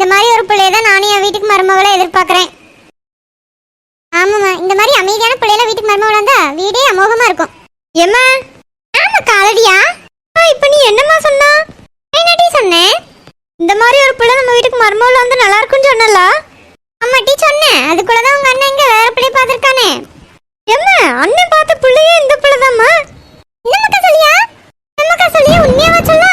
ஒரு பிள்ளைய தான் நானும் என் வீட்டுக்கு மருமகளை எதிர்பார்க்கறேன். ஆமாம்மா இந்த மாதிரி அமைதியான பிள்ளையில வீட்டுக்கு மருமகளை இருந்தா வீடே அமோகமா இருக்கும். ஏம்மா? ஆமா காலடியா இப்போ நீ என்னம்மா சொன்னா? என்னடி சொன்னேன் இந்த மாதிரி ஒரு பிள்ளை நம்ம வீட்டுக்கு மருமகள் வந்து நல்லா இருக்கும்னு சொன்னல ஆமாட்டி சொன்னேன். அதுக்குள்ள தான் உங்க அண்ணன் இங்க வேற பிள்ளை பார்த்துருக்கானே. ஏம்மா அண்ணன் பார்த்த பிள்ளையே இந்த பிள்ளை தாம்மா சொல்லியா? என்னமாக்கா சொல்லியா? உண்மையாவா சொல்லா?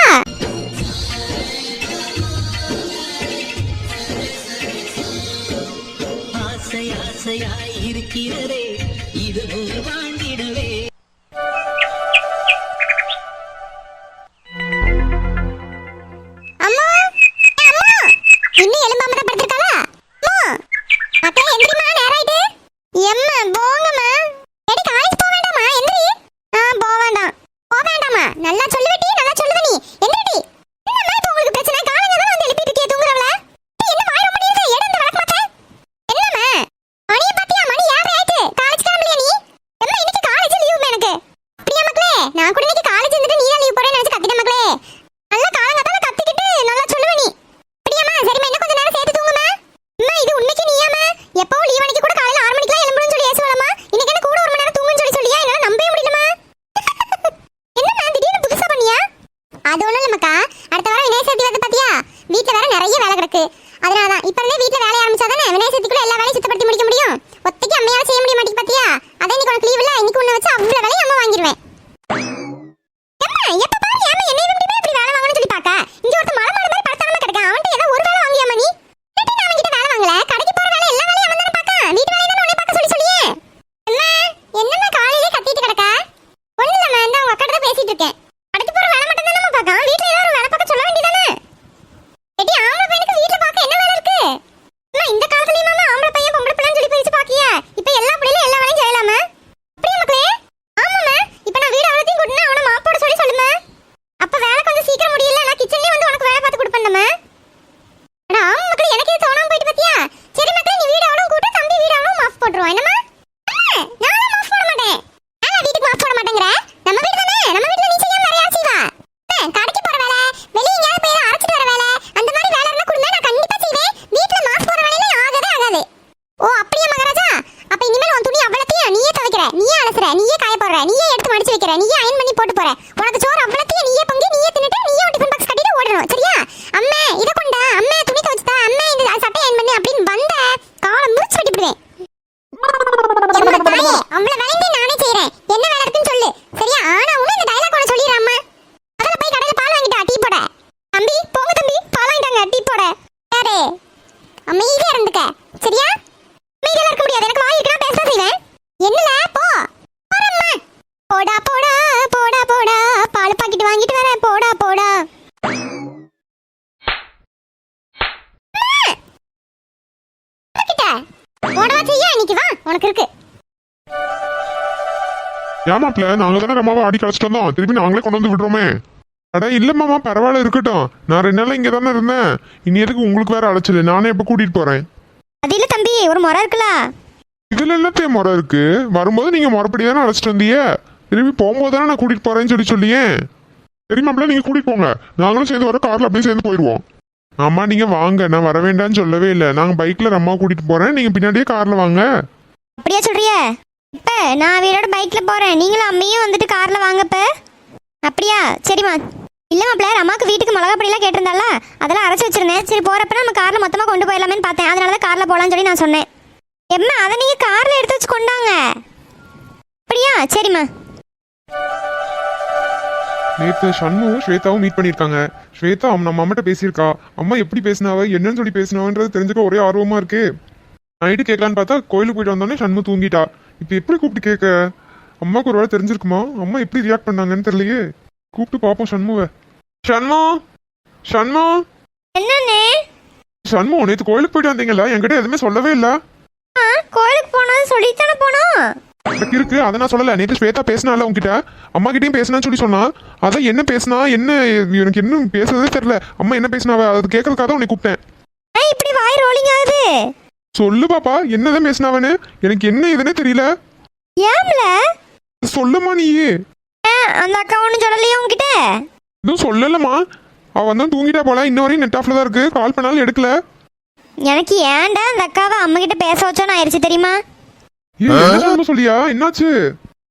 மடிச்சு வைக்கிற நீயே அயன் பண்ணி போட்டு போற. உனக்கு சோறு அவ்வளத்தையும் நீயே பொங்கி நீயே தின்னுட்டு நீயே ஒரு டிஃபன் பாக்ஸ் கட்டிட்டு ஓடணும் சரியா அம்மே இத கொண்டா அம்மே துணி துவைச்சுதா அம்மே இந்த சட்டை அயன் பண்ணி அப்படின்னு வந்த காலை முடிச்சு வெட்டிவிடுவேன் அவ்வளவு வேலையும் நானே செய்யறேன் என்ன வேலை இருக்குன்னு சொல்லு சரியா ஆனா உன்ன இந்த டயலாக் ஒன்று சொல்லிடுறாம்மா அதில் போய் கடையில் பால் வாங்கிட்டா டீ போட தம்பி போங்க தம்பி பால் வாங்கிட்டாங்க டீ போட யாரு அமைதியா இருந்துக்க சரியா அமைதியா இருக்க முடியாது எனக்கு வாய் இருக்கா பேச செய்வேன் என்னல போ போறம்மா போடா போடா போடா போடா பால் பாக்கெட் வாங்கிட்டு வரேன் போடா போடா. போடவா செய்ய? இன்னைக்கு வா. உனக்கு இருக்கு. ஏமாப்ல நாங்க தானே ரமாவை ஆடி கழிச்சிட்டு வந்தோம். திருப்பி நாங்களே கொண்டு வந்து விடுறோமே. அட இல்ல மாமா பரவாயில்ல இருக்கட்டும். நான் ரெண்டு நாள் இங்க தானே இருந்தேன். இனி எதுக்கு உங்களுக்கு வேற அழைச்சல நானே இப்ப கூட்டிட்டு போறேன். அது இல்ல தம்பி ஒரு முறை இருக்குல்ல? இதுல என்னத்தையும் முறை இருக்கு? வரும்போது நீங்க முறைப்படி தானே அழைச்சிட்டு வந்தீங்க? திருப்பி போகும்போது தானே நான் கூட்டிட்டு போறேன்னு சொல்லி சொல்லியே. சரி மாப்பிள்ள நீங்க கூட்டிட்டு போங்க. நாங்களும் சேர்ந்து வர கார்ல அப்படியே சேர்ந்து போயிடுவோம். அம்மா நீங்க வாங்க. நான் வர வேண்டாம்னு சொல்லவே இல்லை. நாங்க பைக்ல அம்மா கூட்டிட்டு போறேன். நீங்க பின்னாடியே கார்ல வாங்க. அப்படியா சொல்றிய? இப்ப நான் வீரோட பைக்ல போறேன். நீங்களும் அம்மையும் வந்துட்டு கார்ல வாங்க இப்ப. அப்படியா? சரிம்மா. இல்ல மாப்பிள்ள அம்மாக்கு வீட்டுக்கு மிளகா பொடியெல்லாம் கேட்டிருந்தால? அதெல்லாம் அரைச்சு வச்சிருந்தேன். சரி போறப்ப நம்ம கார்ல மொத்தமா கொண்டு போயிடலாமேன்னு பார்த்தேன். அதனால தான் கார்ல போலாம்னு சொல்லி நான் சொன்னேன். எம்மா அதை நீங்க கார்ல எடுத்து வச்சு கொண்டாங்க. அப்படியா? சரிம்மா. நேத்து ஷண்முவும் ஸ்வேதாவும் மீட் பண்ணியிருக்காங்க. ஸ்வேதா அவன் நம்ம அம்மாட்ட பேசியிருக்கா. அம்மா எப்படி பேசினாவ? என்னன்னு சொல்லி பேசினாவன்றது தெரிஞ்சுக்க ஒரே ஆர்வமா இருக்கு. நைட்டு கேட்கலான்னு பார்த்தா கோயிலுக்கு போயிட்டு வந்தோடனே ஷண்மு தூங்கிட்டா. இப்போ எப்படி கூப்பிட்டு கேட்க? அம்மாவுக்கு ஒரு வேளை தெரிஞ்சிருக்குமா? அம்மா எப்படி ரியாக்ட் பண்ணாங்கன்னு தெரியலையே. கூப்பிட்டு பார்ப்போம் ஷண்முவை ஷண்மு ஷண்மு என்னண்ணே? ஷண்மு நேத்து கோயிலுக்கு போயிட்டு வந்தீங்களா என்கிட்ட எதுவுமே சொல்லவே இல்லை. கோயிலுக்கு போனது சொல்லித்தானே போனோம்? எனக்கு இருக்கு. அதை நான் சொல்லல. நேத்து ஸ்வேதா பேசினால உங்ககிட்ட அம்மா கிட்டயும் பேசினான்னு சொல்லி சொன்னா. அதான் என்ன பேசினா என்ன எனக்கு இன்னும் பேசுறதே தெரியல. அம்மா என்ன பேசினாவ? அது கேட்கறதுக்காக தான் உன்னை கூப்பிட்டேன். இப்படி வாய் ரோலிங் ஆகுது. சொல்லு பாப்பா என்னதான் பேசினாவன்னு. எனக்கு என்ன இதுன்னே தெரியல. ஏம்ல? சொல்லுமா நீ அந்த அக்கா ஒன்றும் சொல்லலையே உங்ககிட்ட இன்னும் சொல்லலமா அவ வந்து தூங்கிட்டா போல. இன்ன வரையும் நெட் ஆஃப்ல தான் இருக்கு. கால் பண்ணாலும் எடுக்கல. எனக்கு ஏன்டா அந்த அக்காவை அம்மா கிட்ட பேச வச்சோன்னு ஆயிடுச்சு தெரியுமா? ஏய், என்ன சண்முக சொல்லியா? என்னாச்சு?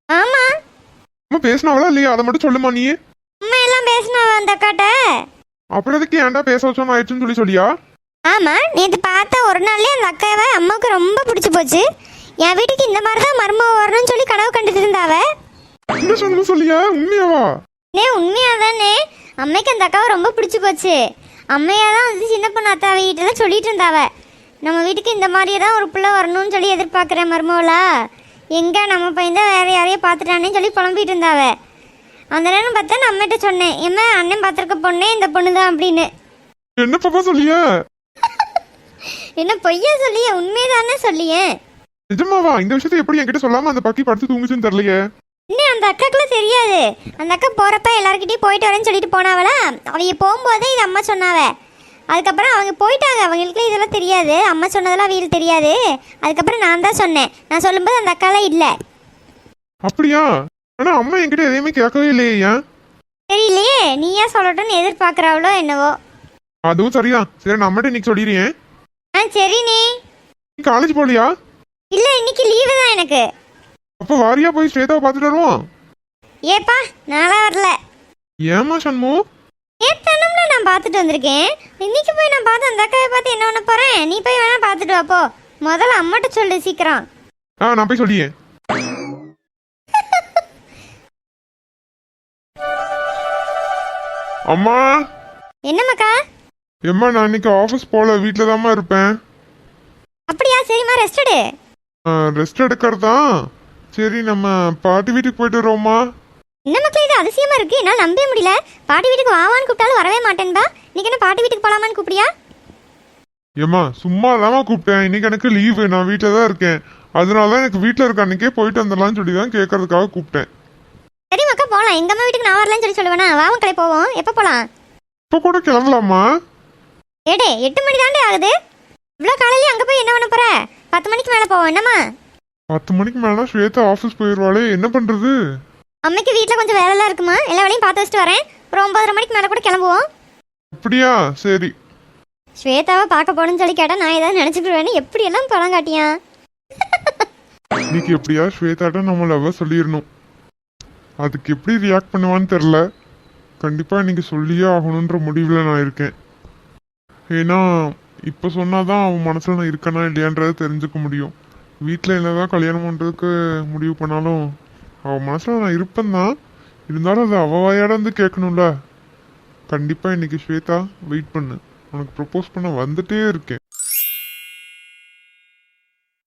ஆமா. அம்மா பேசினாவளா இல்லையா? அதை மட்டும் சொல்லுமா நீ? அம்மா எல்லாம் பேசினாவ அந்த அக்காட்ட? அப்புறம் எதுக்கு ஏன்டா பேச வச்சோன்னு ஆயிடுச்சுன்னு சொல்லி சொல்லியா? ஆமா நேற்று பார்த்த ஒரு நாள்லயே அந்த அக்காவை அம்மாவுக்கு ரொம்ப பிடிச்சி போச்சு. என் வீட்டுக்கு இந்த மாதிரி தான் மருமக வரணும்னு சொல்லி கனவு கண்டுட்டு இருந்தாவ? என்ன சண்முக சொல்லியா? உண்மையாவா? நே உண்மையா தானே அம்மைக்கு அந்த அக்காவை ரொம்ப பிடிச்சி போச்சு. அம்மையா தான் வந்து சின்ன பொண்ணு அத்தா வீட்டில் சொல்லிட்டு இருந்தாவ. நம்ம வீட்டுக்கு இந்த மாதிரியே தான் ஒரு பிள்ளை வரணும்னு சொல்லி எதிர்பார்க்குறேன் மருமவளா எங்கே நம்ம பையன் தான் வேற யாரையும் பார்த்துட்டானேன்னு சொல்லி புலம்பிட்டு இருந்தாவ. அந்த நேரம் பார்த்தா நான் அம்மிட்ட சொன்னேன் ஏம்மா அண்ணன் பார்த்துருக்க பொண்ணே இந்த பொண்ணு தான் அப்படின்னு. என்ன பாப்பா சொல்லியா? என்ன பொய்யா சொல்லியே? உண்மைதானே சொல்லியே? நிஜமாவா? இந்த விஷயத்தை எப்படி என்கிட்ட சொல்லாம அந்த பக்கி படுத்து தூங்குச்சுன்னு தெரியலையே. இன்னும் அந்த அக்காக்குலாம் தெரியாது. அந்த அக்கா போகிறப்ப எல்லாருக்கிட்டையும் போயிட்டு வரேன்னு சொல்லிட்டு போனாவளா? அவங்க போகும்போதே இது அம்மா சொன்னாவ. அதுக்கப்புறம் அவங்க போயிட்டாங்க. அவங்களுக்கு இதெல்லாம் தெரியாது. அம்மா சொன்னதெல்லாம் வீடு தெரியாது. அதுக்கப்புறம் நான் தான் சொன்னேன். நான் சொல்லும்போது அந்த அக்காலாம் இல்லை. அப்படியா? ஆனா அம்மா என்கிட்ட எதையுமே கேட்கவே இல்லையே ஏன்? தெரியலையே. நீயா சொல்லட்டும்னு எதிர்பார்க்குறாவளோ என்னவோ. அதுவும் சரிதான். சரி நான் அம்மாட்ட இன்னைக்கு சொல்லிடுறேன். ஆ சரி நீ. நீ காலேஜ் போலியா இல்லை இன்னைக்கு லீவு தான் எனக்கு. அப்ப வாரியா போய் ஸ்வேதாவை பார்த்துட்டு வருவோம்? ஏப்பா நான்லாம் வரல. ஏமா சண்மு ஏத்தனம்ல நான் பார்த்துட்டு வந்திருக்கேன். இன்னைக்கு போய் நான் பார்த்து அந்த அக்காவை பார்த்து என்ன பண்ண போறேன்? நீ போய் வேணா பார்த்துட்டு வா போ. முதல்ல அம்மாட்ட சொல்லு சீக்கிரம். ஆ நான் போய் சொல்லியேன் அம்மா. என்னம்மாக்கா? எம்மா நான் இன்னைக்கு ஆஃபீஸ் போல வீட்டில் தாம்மா இருப்பேன். அப்படியா? சரிம்மா ரெஸ்ட் எடு. ரெஸ்ட் எடுக்கிறது? சரி நம்ம பாட்டி வீட்டுக்கு போயிட்டு வருவோம்மா. என்ன மக்களே இது அதிசயமா இருக்கு. என்னால் நம்பவே முடியல. பாட்டி வீட்டுக்கு வாவான்னு கூப்பிட்டாலும் வரவே மாட்டேன்பா. இன்னைக்கு என்ன பாட்டி வீட்டுக்கு போலாமான்னு கூப்பிடியா? ஏம்மா சும்மா தாம்மா கூப்பிட்டேன். இன்னைக்கு எனக்கு லீவு நான் வீட்டில் தான் இருக்கேன். அதனால தான் எனக்கு வீட்டில் இருக்க அன்னைக்கே போயிட்டு வந்துடலாம்னு சொல்லி தான் கேட்கறதுக்காக கூப்பிட்டேன். சரி மக்கா போகலாம் எங்க அம்மா வீட்டுக்கு நான் வரலன்னு சொல்லி சொல்லுவேனா? வா மக்களே போவோம். எப்போ போகலாம் இப்போ கூட கிளம்பலாமா? ஏடே எட்டு மணி தாண்டே ஆகுது. இவ்வளோ காலையில அங்கே போய் என்ன பண்ண போற? பத்து மணிக்கு மேலே போவோம். என்னம்மா? பத்து மணிக்கு மேலே ஸ்வேதா ஆஃபீஸ் போயிடுவாளே என்ன பண்ணுறது அம்மைக்கு வீட்டில் கொஞ்சம் வேலைலாம் இருக்குமா? எல்லா வேலையும் பார்த்து வச்சுட்டு வரேன். ஒரு ஒன்பதரை மணிக்கு மேலே கூட கிளம்புவோம். அப்படியா? சரி. ஸ்வேதாவை பார்க்க போகணும்னு சொல்லி கேட்டால் நான் ஏதாவது நினச்சிக்கிடுவேன்னு எப்படியெல்லாம் படம் காட்டியான் இன்னைக்கு எப்படியா ஸ்வேதாட்ட நம்ம லவ் சொல்லிடணும். அதுக்கு எப்படி ரியாக்ட் பண்ணுவான்னு தெரில கண்டிப்பாக இன்னைக்கு சொல்லியே ஆகணுன்ற முடிவில் நான் இருக்கேன். ஏன்னா இப்போ சொன்னாதான் அவன் மனசில் நான் இருக்கனா இல்லையான்றதை தெரிஞ்சுக்க முடியும். வீட்டில் என்னதான் கல்யாணம் பண்ணுறதுக்கு முடிவு பண்ணாலும் அவன் மனசில் நான் இருப்பேன் தான் இருந்தாலும் அது அவ வாயாட வந்து கேட்கணும்ல. கண்டிப்பாக இன்னைக்கு ஸ்வேதா வெயிட் பண்ணு. உனக்கு ப்ரப்போஸ் பண்ண வந்துட்டே இருக்கேன்.